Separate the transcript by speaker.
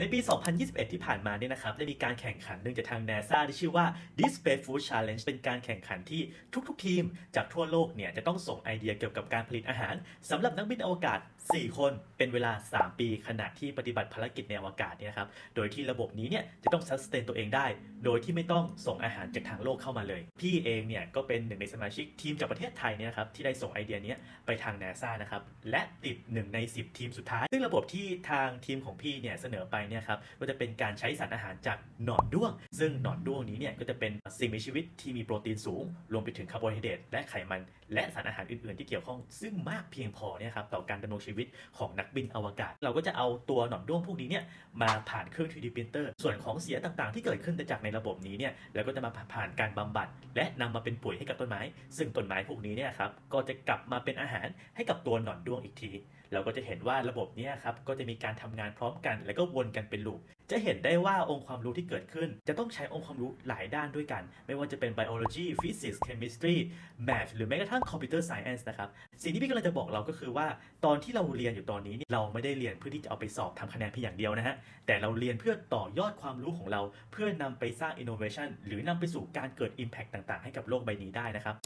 Speaker 1: ในปี 2021 ที่ผ่านมาเนี่ยนะครับ ได้มีการแข่งขันเนื่งจากทาง NASA ที่ชื่อว่า This Space Food Challenge เป็นการแข่งขันที่ทุกๆ ทีมจากทั่วโลกเนี่ย จะต้องส่งไอเดียเกี่ยวกับการผลิตอาหารสำหรับนักบินอวกาศ 4 คนเป็นเวลา 3 ปีขณะที่ปฏิบัติภารกิจในอวกาศเนี่ยครับ โดยที่ระบบนี้เนี่ย จะต้อง sustain ตัวเองได้ โดยที่ไม่ต้องส่งอาหารจากทางโลกเข้ามาเลย พี่เองเนี่ยก็เป็นหนึ่งในสมาชิกทีมจากประเทศไทยเนี่ยครับที่ได้ส่งไอเดียนี้ไปทาง NASA นะครับและติด 1 ใน 10 ทีมสุดท้าย ซึ่งระบบที่ทางทีมของพี่เนี่ยเสนอไปเนี่ยครับก็จะเป็นการใช้สารอาหารจากหนอนด้วง ซึ่งหนอนด้วงนี้เนี่ยก็จะเป็นสิ่งมีชีวิตที่มีโปรตีนสูง รวมไปถึงคาร์โบไฮเดรตและไขมัน และสารอาหารอื่นๆ ที่เกี่ยวข้อง ซึ่งมากเพียงพอเนี่ยครับต่อการดำรงชีวิตของนักบินอวกาศ เราก็จะเอาตัวหนอนด้วงพวกนี้เนี่ยมาผ่านเครื่อง 3D printer ส่วนของเสียต่างๆ ที่เกิดขึ้นจากในระบบนี้เนี่ยแล้วก็จะมาผ่านการบำบัด และนำมาเป็นปุ๋ยให้กับต้นไม้ ซึ่งต้นไม้พวกนี้เนี่ยครับก็จะกลับมาเป็นอาหารให้กับตัวหนอนด้วงอีกที เราก็จะเห็นว่าระบบเนี้ครับก็จะมีการทำงานพร้อมกัน แล้วก็วนกันเป็นลูปจะเห็นได้ว่าองค์ความรู้ที่เกิดขึ้น จะต้องใช้องค์ความรู้หลายด้านด้วยกัน ไม่ว่าจะเป็น biology physics chemistry math หรือแม้กระทั่ง computer science นะครับ สิ่งที่พี่กำลังจะบอกเราก็คือว่า ตอนที่เราเรียนอยู่ตอนนี้เนี่ยเราไม่ได้เรียนเพื่อที่จะเอาไปสอบทำคะแนนเพียงอย่างเดียวนะฮะ แต่เราเรียนเพื่อต่อยอดความรู้ของเรา เพื่อนำไปสร้าง innovation หรือนำไปสู่การเกิด impact ต่างๆ ให้กับโลกใบนี้ได้นะครับ